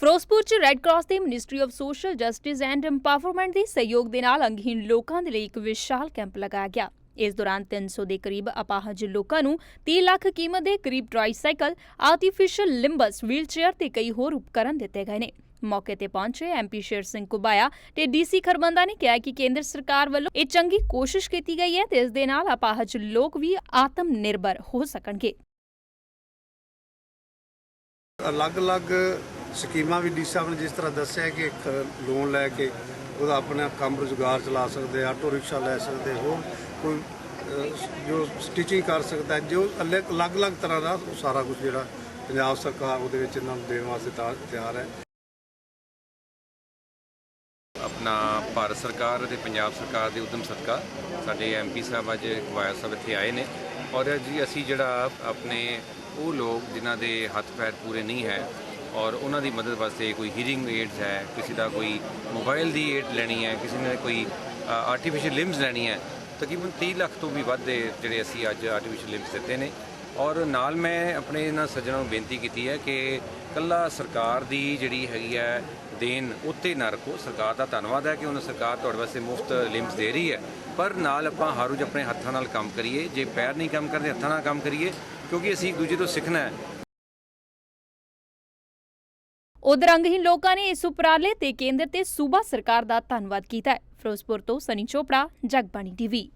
ਫਿਰੋਜ਼ਪੁਰ ਚ red cross ਤੇ ministry of social justice and empowerment ਦੇ ਸਹਿਯੋਗ ਦੇ ਨਾਲ ਅੰਗਹੀਣ ਲੋਕਾਂ ਦੇ ਲਈ ਇੱਕ ਵਿਸ਼ਾਲ ਕੈਂਪ ਲਗਾਇਆ ਗਿਆ। ਇਸ ਦੌਰਾਨ 300 ਦੇ ਕਰੀਬ ਅਪਾਹਜ ਲੋਕਾਂ ਨੂੰ 30 ਲੱਖ ਕੀਮਤ ਦੇ ਕਰੀਬ ਟ੍ਰਾਈਸਾਈਕਲ ਆਰਟੀਫੀਸ਼ੀਅਲ ਲਿੰਬਸ ਵੀਲਚੇਅਰ ਤੇ ਕਈ ਹੋਰ ਉਪਕਰਨ ਦਿੱਤੇ ਗਏ ਨੇ। ਮੌਕੇ ਤੇ ਪਹੁੰਚੇ ਐਮਪੀ ਸ਼ੇਰ ਸਿੰਘ ਕੁਬਾਇਆ ਤੇ ਡੀਸੀ ਖਰਬੰਦਾ ਨੇ ਕਿਹਾ ਕਿ ਕੇਂਦਰ ਸਰਕਾਰ ਵੱਲੋਂ ਇਹ ਚੰਗੀ ਕੋਸ਼ਿਸ਼ ਕੀਤੀ ਗਈ ਹੈ ਤੇ ਇਸ ਦੇ ਨਾਲ ਅਪਾਹਜ ਲੋਕ ਵੀ ਆਤਮ ਨਿਰਭਰ ਹੋ ਸਕਣਗੇ। ਅਲੱਗ-ਅਲੱਗ ਸਕੀਮਾਂ ਵੀ ਡੀ ਸਾਹਿਬ ਨੇ ਜਿਸ ਤਰ੍ਹਾਂ ਦੱਸਿਆ ਕਿ ਇੱਕ ਲੋਨ ਲੈ ਕੇ ਉਹਦਾ ਆਪਣਾ ਕੰਮ ਰੁਜ਼ਗਾਰ ਚਲਾ ਸਕਦੇ ਆਟੋ ਰਿਕਸ਼ਾ ਲੈ ਸਕਦੇ, ਹੋਰ ਕੋਈ ਜੋ ਸਟਿਚਿੰਗ ਕਰ ਸਕਦਾ, ਜੋ ਅਲੱਗ- ਅਲੱਗ-ਅਲੱਗ ਤਰ੍ਹਾਂ ਦਾ ਉਹ ਸਾਰਾ ਕੁਝ ਜਿਹੜਾ ਪੰਜਾਬ ਸਰਕਾਰ ਉਹਦੇ ਵਿੱਚ ਇਹਨਾਂ ਨੂੰ ਦੇਣ ਵਾਸਤੇ ਤਾਂ ਤਿਆਰ ਹੈ। ਆਪਣਾ ਭਾਰਤ ਸਰਕਾਰ ਅਤੇ ਪੰਜਾਬ ਸਰਕਾਰ ਦੇ ਉਦਮ ਸਦਕਾ ਸਾਡੇ ਐਮਪੀ ਸਾਹਿਬ ਅੱਜ ਗਵਾਇਆ ਸਾਹਿਬ ਇੱਥੇ ਆਏ ਨੇ ਔਰ ਜੀ ਅਸੀਂ ਜਿਹੜਾ ਆਪਣੇ ਉਹ ਲੋਕ ਜਿਨ੍ਹਾਂ ਦੇ ਹੱਥ ਪੈਰ ਪੂਰੇ ਨਹੀਂ ਹੈ ਔਰ ਉਹਨਾਂ ਦੀ ਮਦਦ ਵਾਸਤੇ ਕੋਈ ਹੀਰਿੰਗ ਏਡਸ ਹੈ, ਕਿਸੇ ਦਾ ਕੋਈ ਮੋਬਾਈਲ ਦੀ ਏਡ ਲੈਣੀ ਹੈ, ਕਿਸੇ ਨੇ ਕੋਈ ਆਰਟੀਫੀਸ਼ੀਅਲ ਲਿੰਬਸ ਲੈਣੀ ਹੈ, ਤਕਰੀਬਨ 30 ਲੱਖ ਤੋਂ ਵੀ ਵੱਧ ਦੇ ਜਿਹੜੇ ਅਸੀਂ ਅੱਜ ਆਰਟੀਫੀਸ਼ੀਅਲ ਲਿੰਬਸ ਦਿੱਤੇ ਨੇ। ਔਰ ਨਾਲ ਮੈਂ ਆਪਣੇ ਇਹਨਾਂ ਸੱਜਣਾਂ ਨੂੰ ਬੇਨਤੀ ਕੀਤੀ ਹੈ ਕਿ ਕੱਲਾ ਸਰਕਾਰ ਦੀ ਜਿਹੜੀ ਹੈਗੀ ਹੈ ਦੇਣ ਉੱਤੇ ਨਾ ਰੱਖੋ। ਸਰਕਾਰ ਦਾ ਧੰਨਵਾਦ ਹੈ ਕਿ ਉਹਨਾਂ ਸਰਕਾਰ ਤੁਹਾਡੇ ਵਾਸਤੇ ਮੁਫਤ ਲਿੰਬਸ ਦੇ ਰਹੀ ਹੈ। ਪਰ ਨਾਲ ਆਪਾਂ ਹਰ ਰੋਜ਼ ਆਪਣੇ ਹੱਥਾਂ ਨਾਲ ਕੰਮ ਕਰੀਏ। ਜੇ ਪੈਰ ਨਹੀਂ ਕੰਮ ਕਰਦੇ, ਹੱਥਾਂ ਨਾਲ ਕੰਮ ਕਰੀਏ, ਕਿਉਂਕਿ ਅਸੀਂ ਇੱਕ ਦੂਜੇ ਤੋਂ ਸਿੱਖਣਾ ਹੈ। ਉਧਰ ਅੰਗਹੀਣ ਲੋਕਾਂ ਨੇ ਇਸ ਉਪਰਾਲੇ ਤੇ ਕੇਂਦਰ ਤੇ ਸੂਬਾ ਸਰਕਾਰ ਦਾ ਧੰਨਵਾਦ ਕੀਤਾ ਹੈ। ਫਿਰੋਜ਼ਪੁਰ ਤੋਂ ਸਨੀ ਚੋਪੜਾ, ਜਗਬਾਣੀ ਟੀਵੀ।